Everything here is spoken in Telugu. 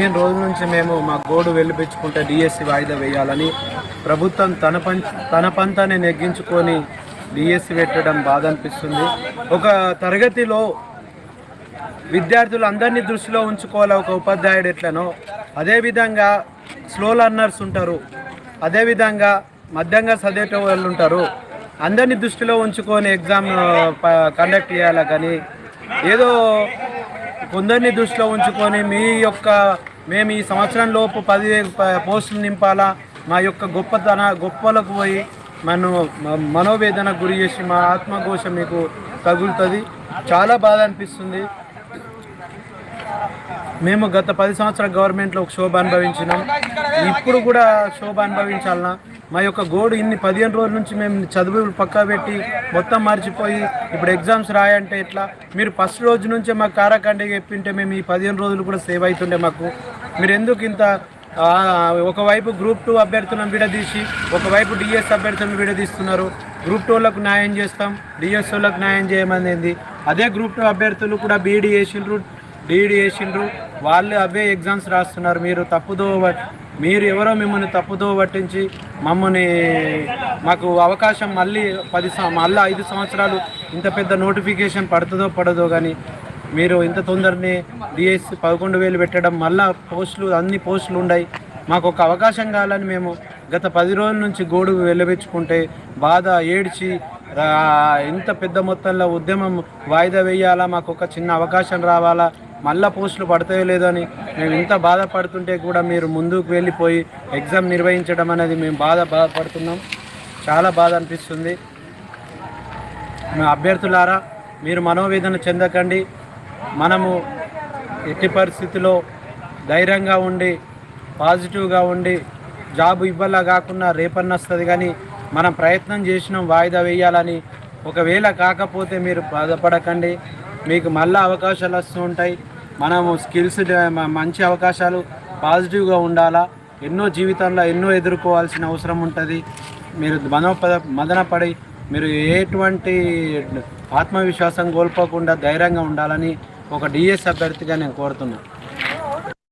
పదిహేను రోజుల నుంచి మేము మా గోడు వెళ్ళిపించుకుంటే డిఎస్సి వాయిదా వేయాలని ప్రభుత్వం తన పం తన పంతాన్ని నెగ్గించుకొని డిఎస్సి పెట్టడం బాధ అనిపిస్తుంది. ఒక తరగతిలో విద్యార్థులు అందరినీ దృష్టిలో ఉంచుకోవాలి? ఒక ఉపాధ్యాయుడు ఎట్లనో. అదేవిధంగా స్లో లర్నర్స్ ఉంటారు. అదేవిధంగా మధ్యంగా చదివేట వాళ్ళు ఉంటారు. అందరినీ దృష్టిలో ఉంచుకొని ఎగ్జామ్ కండక్ట్ చేయాలి కానీ ఏదో కొందరిని దృష్టిలో ఉంచుకొని మీ యొక్క మేము ఈ సంవత్సరం లోపు పది పోస్టులు నింపాలా? మా యొక్క గొప్పతన గొప్పలకు పోయి మన మనోవేదనకు గురి చేసి మా ఆత్మఘోష మీకు తగులుతుంది. చాలా బాధ అనిపిస్తుంది. మేము గత పది సంవత్సరాల గవర్నమెంట్లో ఒక శోభ అనుభవించినాం. ఇప్పుడు కూడా శోభ అనుభవించాలన్నా మా యొక్క గోడు ఇన్ని పదిహేను రోజుల నుంచి మేము చదువులు పక్కా పెట్టి మొత్తం మర్చిపోయి ఇప్పుడు ఎగ్జామ్స్ రాయంటే ఎట్లా? మీరు ఫస్ట్ రోజు నుంచే మాకు కారాఖండి చెప్పింటే మేము ఈ పదిహేను రోజులు కూడా సేవ్ అవుతుండే మాకు. మీరు ఎందుకు ఇంత ఒకవైపు గ్రూప్ టూ అభ్యర్థులను విడదీసి ఒకవైపు డిఎస్ అభ్యర్థులను విడదీస్తున్నారు. గ్రూప్ టూలకు న్యాయం చేస్తాం డిఎస్ వాళ్ళకు న్యాయం చేయమనేది. అదే గ్రూప్ టూ అభ్యర్థులు కూడా బీఈడీ చేసిండ్రు డిఈడి చేసిండ్రు. వాళ్ళు అవే ఎగ్జామ్స్ రాస్తున్నారు. మీరు తప్పుదో మీరు ఎవరో మిమ్మల్ని తప్పుదో పట్టించి మమ్మల్ని మాకు అవకాశం మళ్ళీ పది సం- మళ్ళీ ఐదు సంవత్సరాలు ఇంత పెద్ద నోటిఫికేషన్ పడుతుందో పడదో కానీ మీరు ఇంత తొందరనే డిఎస్ పదకొండు వేలు పెట్టడం మళ్ళా పోస్టులు అన్ని పోస్టులు ఉన్నాయి మాకు ఒక అవకాశం కావాలని మేము గత పది రోజుల నుంచి గోడు వెళ్ళబెచ్చుకుంటే బాధ ఏడ్చి ఇంత పెద్ద మొత్తంలో ఉద్యమం వాయిదా వేయాలా? మాకు ఒక చిన్న అవకాశం రావాలా? మళ్ళా పోస్టులు పడతాయో లేదో అని మేము ఇంత బాధపడుతుంటే కూడా మీరు ముందుకు వెళ్ళిపోయి ఎగ్జామ్ నిర్వహించడం అనేది మేము బాధ బాధపడుతున్నాం. చాలా బాధ అనిపిస్తుంది. మా అభ్యర్థులారా మీరు మనోవేదన చెందకండి. మనము ఎట్టి పరిస్థితిలో ధైర్యంగా ఉండి పాజిటివ్గా ఉండి జాబ్ ఇవ్వలా కాకుండా రేపన్న వస్తుంది కానీ మనం ప్రయత్నం చేసినాం వాయిదా వేయాలని ఒకవేళ కాకపోతే మీరు బాధపడకండి. మీకు మళ్ళీ అవకాశాలు వస్తూ ఉంటాయి. మనము స్కిల్స్ మంచి అవకాశాలు పాజిటివ్గా ఉండాలా ఎన్నో జీవితంలో ఎన్నో ఎదుర్కోవాల్సిన అవసరం ఉంటుంది. మీరు మనోపద మదనపడి మీరు ఎటువంటి ఆత్మవిశ్వాసం కోల్పోకుండా ధైర్యంగా ఉండాలని ఒక డిఎస్ అభ్యర్థిగా నేను కోరుతున్నాను